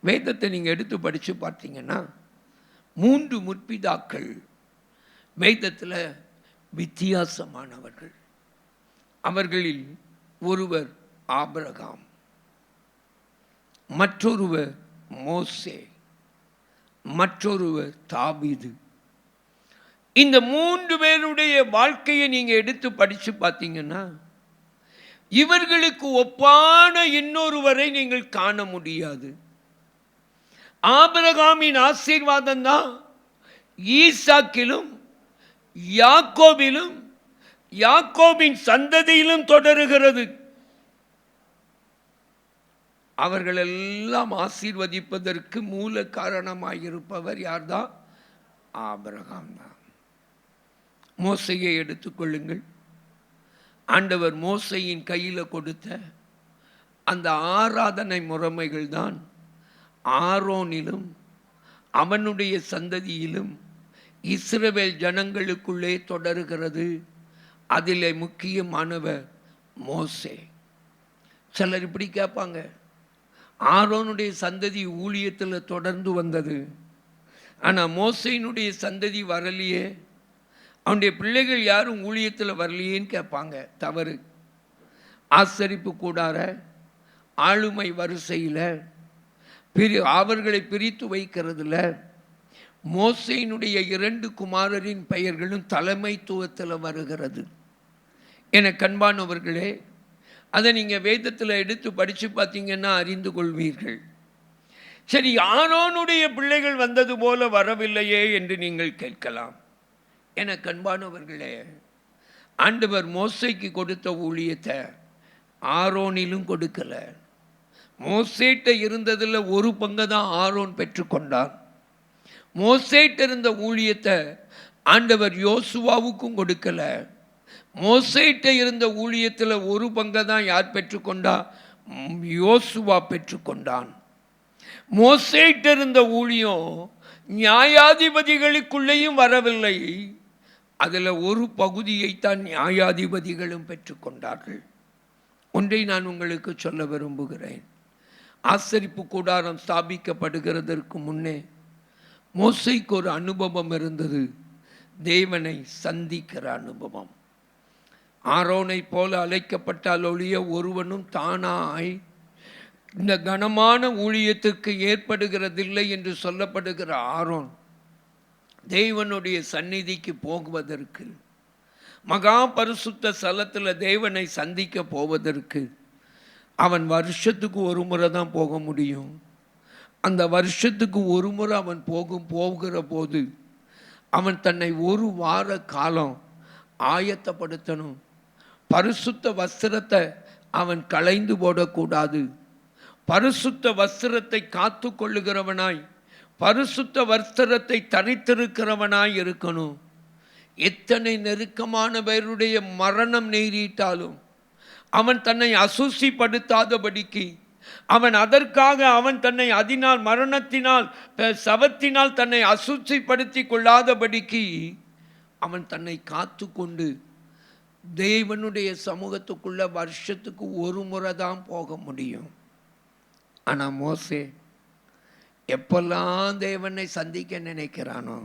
வேதத்தை நீங்கள் எடுத்து படித்து பார்த்தீங்கன்னா மூன்று முற்பிதாக்கள் வேதத்தில் வித்தியாசமானவர்கள். அவர்களில் ஒருவர் ஆபரகாம் மற்றொருவர் மோசே மற்றொருவர் தாபீது இந்த மூன்று பேருடைய வாழ்க்கையை நீங்கள் எடுத்து படித்து பார்த்தீங்கன்னா இவர்களுக்கு ஒப்பான இன்னொருவரை நீங்கள் காண முடியாது. ஆபரகாமின் ஆசீர்வாதம் தான் ஈசாக்கிலும் யாக்கோபிலும் யாக்கோபின் சந்ததியிலும் தொடருகிறது. அவர்கள் எல்லாம் ஆசீர்வதிப்பதற்கு மூல காரணமாயிருப்பவர் யார்தான் ஆபரகாம் தான். மோசையை எடுத்துக்கொள்ளுங்கள். ஆண்டவர் மோசையின் கையில் கொடுத்த அந்த ஆராதனை முறைமைகள் தான் ஆரோனிலும் அவனுடைய சந்ததியிலும் இஸ்ரவேல் ஜனங்களுக்குள்ளே தொடருகிறது. அதில் முக்கியமானவர் மோசே. சிலர் இப்படி கேட்பாங்க ஆரோனுடைய சந்ததி ஊழியத்தில் தொடர்ந்து வந்தது. ஆனால் மோசையினுடைய சந்ததி வரலையே. அவனுடைய பிள்ளைகள் யாரும் ஊழியத்தில் வரலையேன்னு கேட்பாங்க. தவறு. ஆசரிப்பு கூடார ஆளுமை வரிசையில் பிரி அவர்களை பிரித்து வைக்கிறதுல மோசையினுடைய இரண்டு குமாரரின் பெயர்களும் தலைமைத்துவத்தில் வருகிறது. என கண்பானவர்களே அதை நீங்கள் வேதத்தில் எடுத்து படித்து பார்த்தீங்கன்னா அறிந்து கொள்வீர்கள். சரி ஆரோனுடைய பிள்ளைகள் வந்தது போல வரவில்லையே என்று நீங்கள் கேட்கலாம். என கண்பானவர்களே ஆண்டவர் மோசைக்கு கொடுத்த ஊழியத்தை ஆரோனிலும் கொடுக்கல. மோசேட்ட இருந்ததில் ஒரு பங்கு தான் ஆரோன் பெற்றுக்கொண்டான். மோசேட்ட இருந்த ஊழியத்தை ஆண்டவர் யோசுவாவுக்கும் கொடுக்கல. மோசேட்ட இருந்த ஊழியத்தில் ஒரு பங்கை தான் யார் பெற்றுக்கொண்டா? யோசுவா பெற்றுக்கொண்டான். மோசேட்ட இருந்த ஊழியம் நியாயாதிபதிகளுக்குள்ளேயும் வரவில்லை. அதில் ஒரு பகுதியைத்தான் நியாயாதிபதிகளும் பெற்றுக்கொண்டார்கள். ஒன்றை நான் உங்களுக்கு சொல்ல விரும்புகிறேன். ஆசரிப்பு கூடாரம் ஸ்தாபிக்கப்படுகிறதற்கு முன்னே மோசைக்கு ஒரு அனுபவம் இருந்தது. தேவனை சந்திக்கிற அனுபவம். ஆரோனை போல அழைக்கப்பட்டால் ஒழிய ஒருவனும் தானாய் இந்த கனமான ஊழியத்துக்கு ஏற்படுகிறதில்லை என்று சொல்லப்படுகிற ஆரோன் தேவனுடைய சந்நிதிக்கு போகுவதற்கு மகா பரிசுத்த ஸ்தலத்தில் தேவனை சந்திக்க போவதற்கு அவன் வருஷத்துக்கு ஒரு முறை தான் போக முடியும். அந்த வருஷத்துக்கு ஒரு முறை அவன் போகும் போகிற போது அவன் தன்னை ஒரு வார காலம் ஆயத்தப்படுத்தணும். பரிசுத்த வஸ்திரத்தை அவன் களைந்து போடக்கூடாது. பரிசுத்த வஸ்திரத்தை காத்து கொள்ளுகிறவனாய் பரிசுத்த வஸ்திரத்தை தரித்திருக்கிறவனாய் இருக்கணும். எத்தனை நெருக்கமான பேருடைய மரணம் நேரிட்டாலும் அவன் தன்னை அசுசிப்படுத்தாதபடிக்கு. அவன் அதற்காக அவன் தன்னை அதனால் மரணத்தினால் சவத்தினால் தன்னை அசூசிப்படுத்தி கொள்ளாதபடிக்கு அவன் தன்னை காத்து கொண்டு தேவனுடைய சமூகத்துக்குள்ள வருஷத்துக்கு ஒரு முறை தான் போக முடியும். ஆனால் மோசே எப்பெல்லாம் தேவனை சந்திக்க நினைக்கிறானோ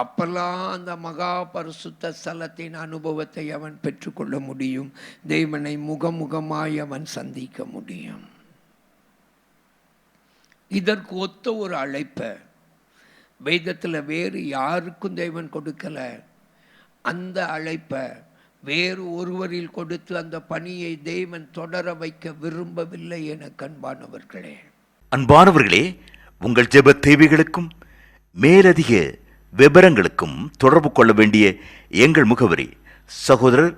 அப்பெல்லாம் அந்த மகா பரிசுத்த ஸ்தலத்தின் அனுபவத்தை அவன் பெற்றுக்கொள்ள முடியும். தேவனை முகமுகமாய் அவன் சந்திக்க முடியும். இதற்கு ஒத்த ஒரு அழைப்பை வேதத்தில் வேறு யாருக்கும் தேவன் கொடுக்கல. அந்த அழைப்பை வேறு ஒருவரில் கொடுத்து அந்த பணியை தேவன் தொடர வைக்க விரும்பவில்லை என கண்பானவர்களே. அன்பானவர்களே உங்கள் ஜெப தேவைகளுக்கும் மேலதிக விவரங்களுக்கும் தொடர்பு கொள்ள வேண்டிய எங்கள் முகவரி சகோதரர்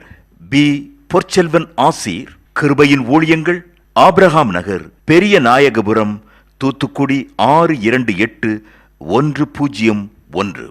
பி. பொற்செல்வன் ஆசீர் கிருபையின் ஊழியங்கள் ஆப்ரஹாம் நகர் பெரிய நாயகபுரம் தூத்துக்குடி ஆறு இரண்டு எட்டு ஒன்று பூஜ்ஜியம் ஒன்று.